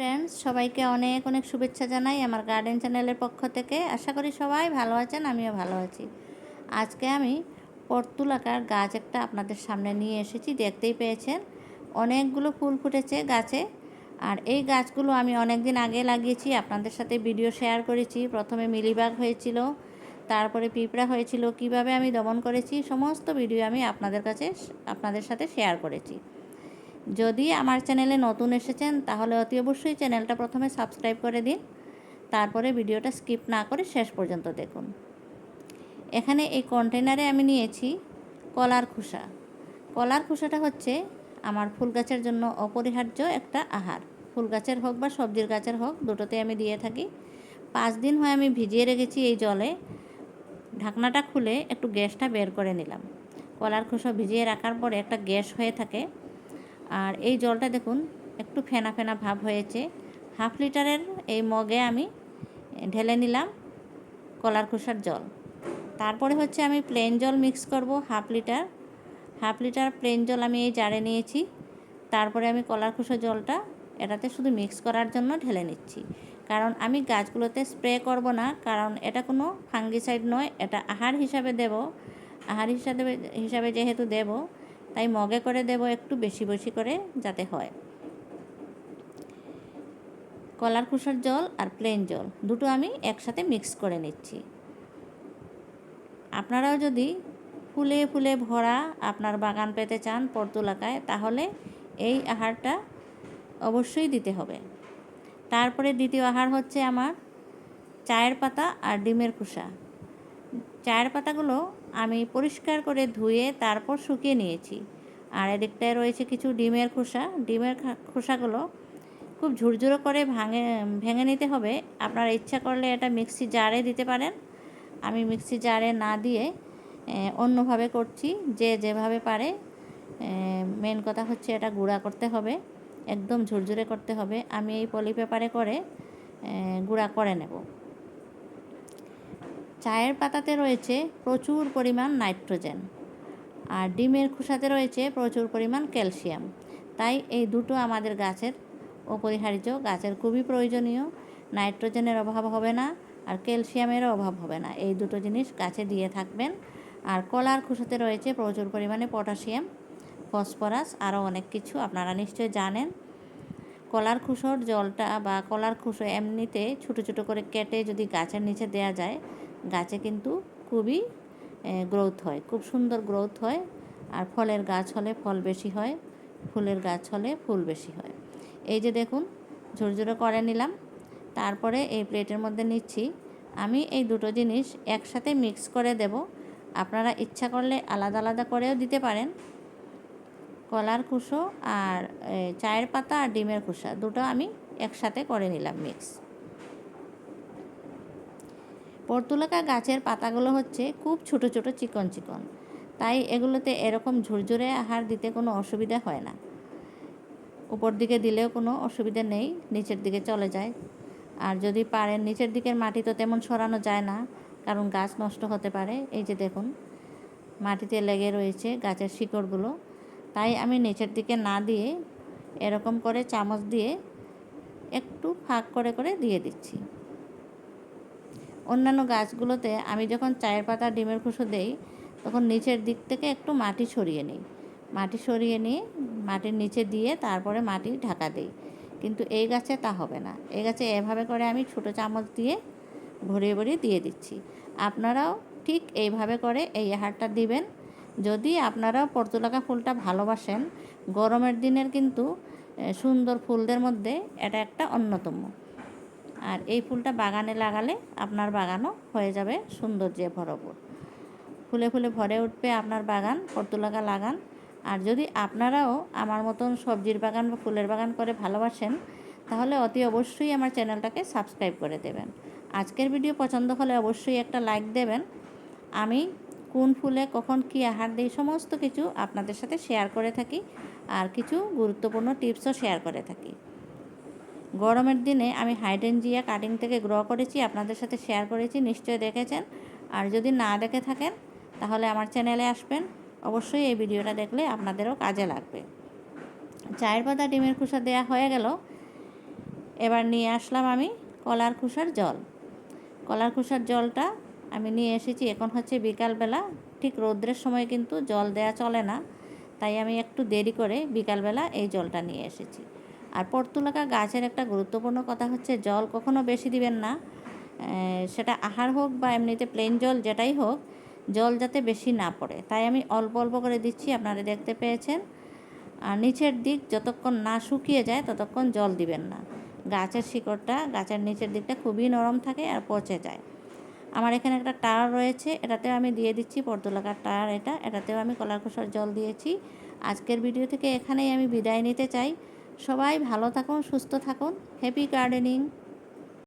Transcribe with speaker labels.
Speaker 1: Friends সবাইকে অনেক অনেক শুভেচ্ছা জানাই আমার গার্ডেন চ্যানেলের পক্ষ থেকে। আশা করি সবাই ভালো আছেন, আমিও ভালো আছি। আজকে আমি পর্তুলাকার গাছ একটা আপনাদের সামনে নিয়ে এসেছি, দেখতেই পেয়েছেন। অনেকগুলো ফুল ফুটেছে গাছে, আর এই গাছগুলো আমি অনেক দিন আগে লাগিয়েছি, আপনাদের সাথে ভিডিও শেয়ার করেছি। প্রথমে মিলিবাগ হয়েছিল, তারপরে পিঁপড়া হয়েছিল, কীভাবে আমি দমন করেছি, সমস্ত ভিডিও আমি আপনাদের কাছে, আপনাদের সাথে শেয়ার করেছি। যদি আমার চ্যানেলে নতুন এসেছেন, তাহলে অতি অবশ্যই চ্যানেলটা প্রথমে সাবস্ক্রাইব করে দিন। তারপরে ভিডিওটা স্কিপ না করে শেষ পর্যন্ত দেখুন। এখানে এই কন্টেনারে আমি নিয়েছি কলার খোসা। কলার খোসাটা হচ্ছে আমার ফুল গাছের জন্য অপরিহার্য একটা আহার। ফুল গাছের হোক বা সবজির গাছের হোক, দুটোতে আমি দিয়ে থাকি। পাঁচ দিন হয় আমি ভিজিয়ে রেখেছি এই জলে। ঢাকনাটা খুলে একটু গ্যাসটা বের করে নিলাম। কলার খোসা ভিজিয়ে রাখার পরে একটা গ্যাস হয়ে থাকে। আর এই জলটা দেখুন, একটু ফেনা ফেনা ভাব হয়েছে। হাফ লিটারের এই মগে আমি ঢেলে নিলাম কলার খোসার জল। তারপরে হচ্ছে আমি প্লেন জল মিক্স করব, half litre. Half litre plain জল আমি এই জারে নিয়েছি। তারপরে আমি কলার খোসা জলটা এটাতে শুধু মিক্স করার জন্য ঢেলে নিচ্ছি। কারণ আমি গাছগুলোতে স্প্রে করব না, কারণ এটা কোনো ফাঙ্গিসাইড নয়, এটা আহার হিসাবে দেব। আহার হিসাবে হিসাবে যেহেতু দেব তাই মগে করে দেব একটু বেশি বেশি করে যাতে হয়। কলার খোসার জল আর প্লেন জল দুটো আমি একসাথে মিক্স করে নিচ্ছি। আপনারাও যদি ফুলে ফুলে ভরা আপনার বাগান পেতে চান পর্তুলাকায়, তাহলে এই আহারটা অবশ্যই দিতে হবে। তারপরে দ্বিতীয় আহার হচ্ছে আমার চায়ের পাতা আর ডিমের খোসা। চায়ের পাতাগুলো আমি পরিষ্কার করে ধুয়ে তারপর শুকিয়ে নিয়েছি। আর এদিকটায় রয়েছে কিছু ডিমের খোসা। ডিমের খোসাগুলো খুব ঝুরঝুরো করে ভাঙে, ভেঙে নিতে হবে। আপনারা ইচ্ছা করলে এটা মিক্সি জারে দিতে পারেন। আমি মিক্সি জারে না দিয়ে অন্যভাবে করছি। যে যেভাবে পারে মেন কথা হচ্ছে এটা গুঁড়া করতে হবে। একদম ঝুরঝুরে করতে হবে। আমি এই পলি পেপারে করে গুঁড়া করে নেব। চায়ের পাতাতে রয়েছে প্রচুর পরিমাণ নাইট্রোজেন আর ডিমের খোসাতে রয়েছে প্রচুর পরিমাণ ক্যালসিয়াম। তাই এই দুটো আমাদের গাছের অপরিহার্য, গাছের খুবই প্রয়োজনীয়। নাইট্রোজেনের অভাব হবে না আর ক্যালসিয়ামেরও অভাব হবে না। এই দুটো জিনিস গাছে দিয়ে থাকবেন। আর কলার খোসাতে রয়েছে প্রচুর পরিমাণে পটাশিয়াম, ফসফরাস, আরও অনেক কিছু আপনারা নিশ্চয়ই জানেন। কলার খুসোর জলটা বা কলার খুসো এমনিতে ছোটো ছোটো করে কেটে যদি গাছের নিচে দেয়া যায়, গাছে কিন্তু খুবই গ্রোথ হয়। খুব সুন্দর গ্রোথ হয়। আর ফলের গাছ হলে ফল বেশি হয়, ফুলের গাছ হলে ফুল বেশি হয়। এই যে দেখুন ঝুরঝুরে করে নিলাম। তারপরে এই প্লেটের মধ্যে নিচ্ছি। আমি এই দুটো জিনিস একসাথে মিক্স করে দেব। আপনারা ইচ্ছা করলে আলাদা আলাদা করেও দিতে পারেন। কলার কুসো আর চায়ের পাতা আর ডিমের কুসা। দুটো আমি একসাথে করে নিলাম মিক্স। পর্তুলাকা গাছের পাতাগুলো হচ্ছে খুব ছোট ছোট চিকন চিকন। তাই এগুলোতে এরকম ঝুরঝুরে আহার দিতে কোনো অসুবিধা হয় না। উপর দিকে দিলেও কোনো অসুবিধা নেই, নিচের দিকে চলে যায়। আর যদি পারেন নিচের দিকের মাটি তো তেমন সরানো যায় না, কারণ গাছ নষ্ট হতে পারে। এই যে দেখুন, মাটিতে লেগে রয়েছে গাছের শিকড়গুলো। তাই আমি নিচের দিকে না দিয়ে এরকম করে চামচ দিয়ে একটু ফাঁক করে করে দিয়ে দিচ্ছি। অন্যান্য গাছগুলোতে আমি যখন চায়ের পাতা, ডিমের খুশো দেই, তখন নিচের দিক থেকে একটু মাটি সরিয়ে নিই। মাটি সরিয়ে নিয়ে মাটির নিচে দিয়ে তারপরে মাটি ঢাকা দিই। কিন্তু এই গাছে তা হবে না। এই গাছে এভাবে করে আমি ছোটো চামচ দিয়ে ভরিয়ে ভরিয়ে দিয়ে দিচ্ছি। আপনারাও ঠিক এইভাবে করে এই আহারটা দিবেন। যদি আপনারা পর্তুলাকা ফুলটা ভালোবাসেন, গরমের দিনের কিন্তু সুন্দর ফুলদের মধ্যে এটা একটা অন্যতম। আর এই ফুলটা বাগানে লাগালে আপনার বাগানও হয়ে যাবে সৌন্দর্যে ভরপুর। ফুলে ফুলে ভরে উঠবে আপনার বাগান, পর্তুলাকা লাগান। আর যদি আপনারাও আমার মতন সবজির বাগান বা ফুলের বাগান করে ভালোবাসেন, তাহলে অতি অবশ্যই আমার চ্যানেলটাকে সাবস্ক্রাইব করে দেবেন। আজকের ভিডিও পছন্দ হলে অবশ্যই একটা লাইক দেবেন। আমি কোন ফুলে কখন কী আহার দিই সমস্ত কিছু আপনাদের সাথে শেয়ার করে থাকি আর কিছু গুরুত্বপূর্ণ টিপসও শেয়ার করে থাকি। গরমের দিনে আমি হাইডেনজিয়া কাটিং থেকে গ্রো করেছি, আপনাদের সাথে শেয়ার করেছি, নিশ্চয়ই দেখেছেন। আর যদি না দেখে থাকেন, তাহলে আমার চ্যানেলে আসবেন। অবশ্যই এই ভিডিওটা দেখলে আপনাদেরও কাজে লাগবে। চায়ের পাতা ডিমের খোসা দেওয়া হয়ে গেল। এবার নিয়ে আসলাম আমি কলার খোসার জল। কলার খোসার জলটা আমি নিয়ে এসেছি। এখন হচ্ছে বিকালবেলা। ঠিক রৌদ্রের সময় কিন্তু জল দেয়া চলে না। তাই আমি একটু দেরি করে বিকালবেলা এই জলটা নিয়ে এসেছি। আর পর্তুলাকা গাছের একটা গুরুত্বপূর্ণ কথা হচ্ছে, জল কখনো বেশি দিবেন না। সেটা আহার হোক বা এমনিতে প্লেন জল যেটাই হোক, জল যাতে বেশি না পড়ে। তাই আমি অল্প অল্প করে দিচ্ছি, আপনারা দেখতে পেয়েছেন। আর নিচের দিক যতক্ষণ না শুকিয়ে যায়, ততক্ষণ জল দিবেন না। গাছের শিকড়টা, গাছের নিচের দিকটা খুবই নরম থাকে আর পচে যায়। আমার এখানে একটা টায়ার রয়েছে, এটাতেও আমি দিয়ে দিচ্ছি পর্দলাকার টায়ার এটা, এটাতেও আমি কলার খোসার জল দিয়েছি। আজকের ভিডিও থেকে এখানেই আমি বিদায় নিতে চাই। সবাই ভালো থাকুন, সুস্থ থাকুন। Happy gardening